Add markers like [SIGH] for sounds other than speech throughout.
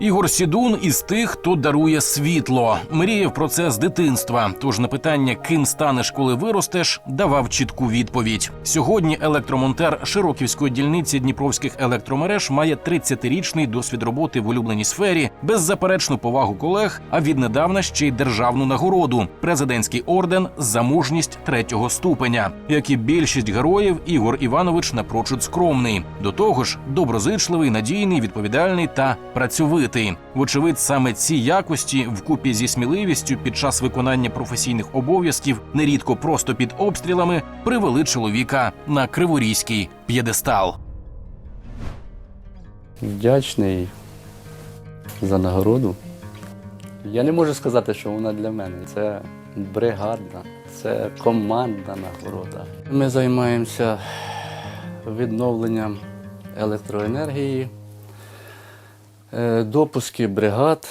Ігор Сідун із тих, хто дарує світло. Мріяв про це з дитинства. Тож на питання, ким станеш, коли виростеш, давав чітку відповідь. Сьогодні електромонтер Широківської дільниці Дніпровських електромереж має 30-річний досвід роботи в улюбленій сфері, беззаперечну повагу колег, а віднедавна ще й державну нагороду президентський орден за мужність третього ступеня. Як і більшість героїв, Ігор Іванович напрочуд скромний. До того ж, доброзичливий, надійний, відповідальний та працьовитий. Вочевидь, саме ці якості, вкупі зі сміливістю під час виконання професійних обов'язків, нерідко просто під обстрілами, привели чоловіка на криворізький п'єдестал. Вдячний за нагороду. Я не можу сказати, що вона для мене. Це бригадна, це командна нагорода. Ми займаємося відновленням електроенергії, допуски бригад,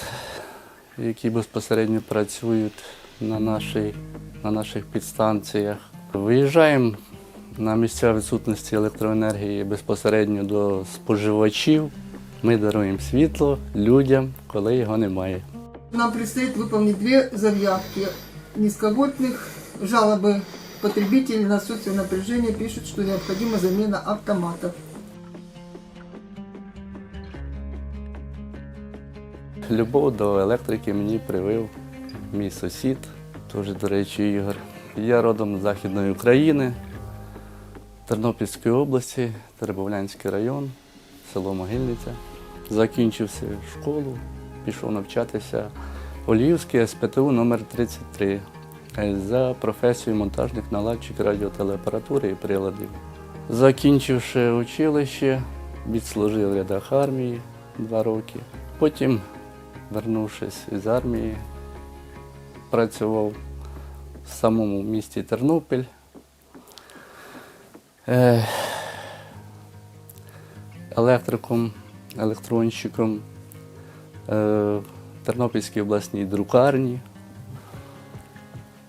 які безпосередньо працюють на, нашій, на наших підстанціях. Виїжджаємо на місця відсутності електроенергії безпосередньо до споживачів. Ми даруємо світло людям, коли його немає. Нам предстоит выполнить две заявки низковольтных. Жалобы потребителей на отсутствие напряжения пишут, что необходима замена автоматов. Любов до електрики мені привив мій сусід, теж, до речі, Ігор. Я родом з Західної України, Тернопільської області, Теребовлянський район, село Могильниця. Закінчився школу, пішов навчатися в Оліївський СПТУ номер 33 за професією монтажник наладчик радіотелеапаратури і приладів. Закінчивши училище, відслужив в рядах армії два роки. Потім, вернувшись із армії, працював в самому місті Тернопіль. Е, електриком, електронщиком е, в Тернопільській обласній друкарні.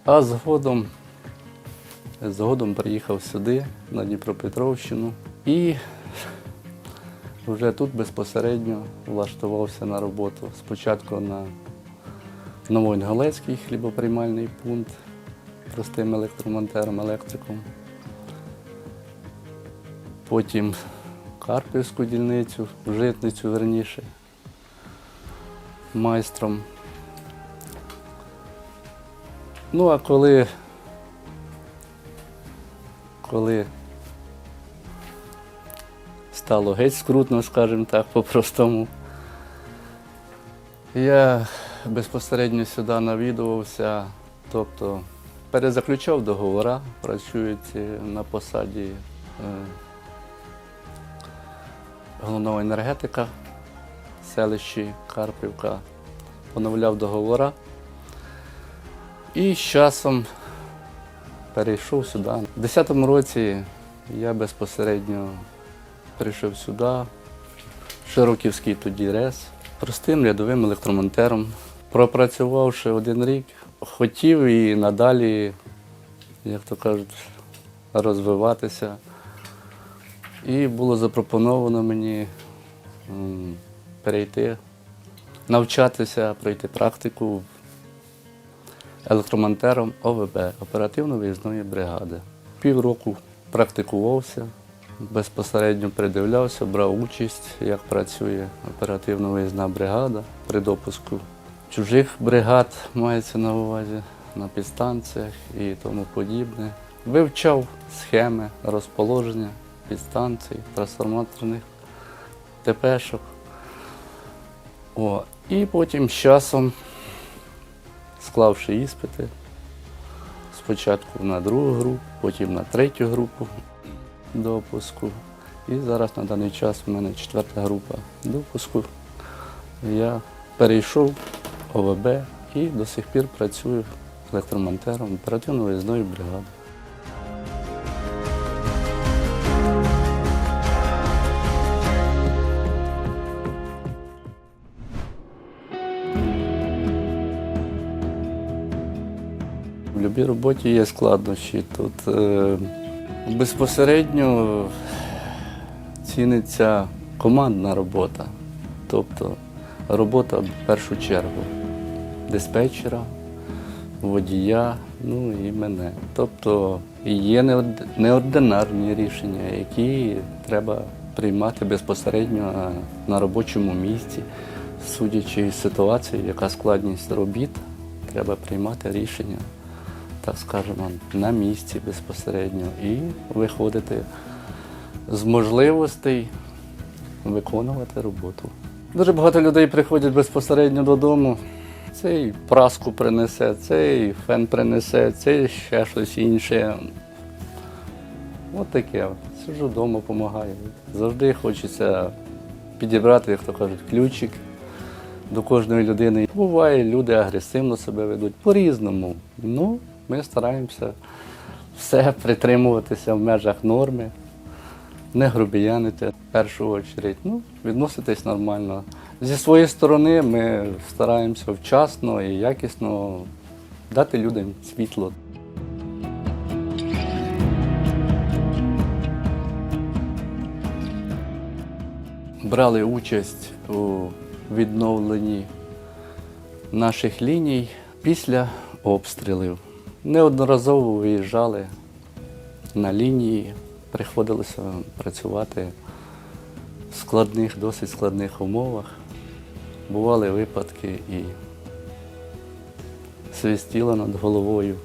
А згодом, згодом приїхав сюди, на Дніпропетровщину, і вже тут безпосередньо влаштувався на роботу. Спочатку на Новоінгалецький хлібоприймальний пункт простим електромонтером, електриком. Потім Карпівську дільницю, житницю верніше, майстром. Ну, а коли, коли стало геть скрутно, скажімо так, по-простому, я безпосередньо сюди навідувався, тобто перезаключав договори, працюють на посаді е, головного енергетика в селищі Карпівка, поновляв договори. І з часом перейшов сюди. У 2010 році я безпосередньо прийшов сюди, Широківський тоді РЕС, простим рядовим електромонтером. Пропрацювавши один рік, хотів і надалі, як то кажуть, розвиватися. І було запропоновано мені перейти, навчатися, пройти практику електромонтером ОВБ оперативно-виїзної бригади. Півроку практикувався, безпосередньо придивлявся, брав участь, як працює оперативно-виїзна бригада при допуску чужих бригад, мається на увазі на підстанціях і тому подібне. Вивчав схеми розположення підстанцій, трансформаторних ТПшок. О, і потім з часом склавши іспити, спочатку на другу групу, потім на третю групу допуску. І зараз на даний час у мене четверта група допуску. Я перейшов ОВБ і до сих пір працюю електромонтером оперативно-виїзної бригади. В будь-якій роботі є складнощі. Тут е, безпосередньо ціниться командна робота. Тобто робота в першу чергу диспетчера, водія, ну і мене. Тобто є неординарні рішення, які треба приймати безпосередньо на- робочому місці. Судячи з ситуації, яка складність робіт, треба приймати рішення, так скажемо, на місці безпосередньо і виходити з можливостей виконувати роботу. Дуже багато людей приходять безпосередньо додому. Цей праску принесе, цей фен принесе, цей ще щось інше. От таке. Сижу вдома, допомагаю. Завжди хочеться підібрати, як то кажуть, ключик до кожної людини. Буває, люди агресивно себе ведуть по-різному. Ну, ми стараємося все притримуватися в межах норми, не грубіянити в першу чергу. Ну, відноситись нормально. Зі своєї сторони ми стараємося вчасно і якісно дати людям світло. Брали участь у відновленні наших ліній після обстрілів. Неодноразово виїжджали на лінії, приходилося працювати в складних, досить складних умовах. Бували випадки і свистіло над головою.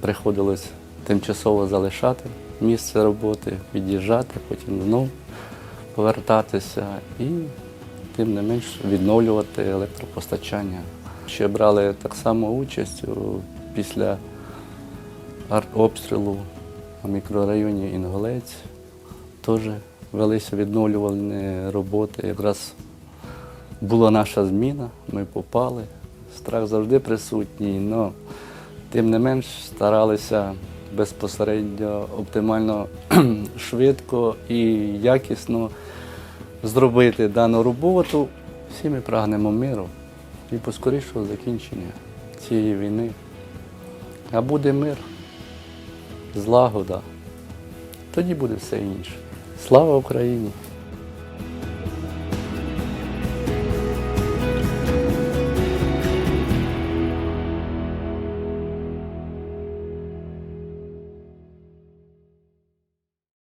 Приходилось тимчасово залишати місце роботи, від'їжджати, потім знову повертатися і тим не менш відновлювати електропостачання. Ще брали так само участь після артобстрілу у мікрорайоні Інголець. Теж велися відновлювальні роботи. Якраз була наша зміна, ми попали. Страх завжди присутній, але тим не менш старалися безпосередньо оптимально [CLEARS THROAT] швидко і якісно зробити дану роботу. Всі ми прагнемо миру і поскорішого закінчення цієї війни. А буде мир, злагода, тоді буде все інше. Слава Україні!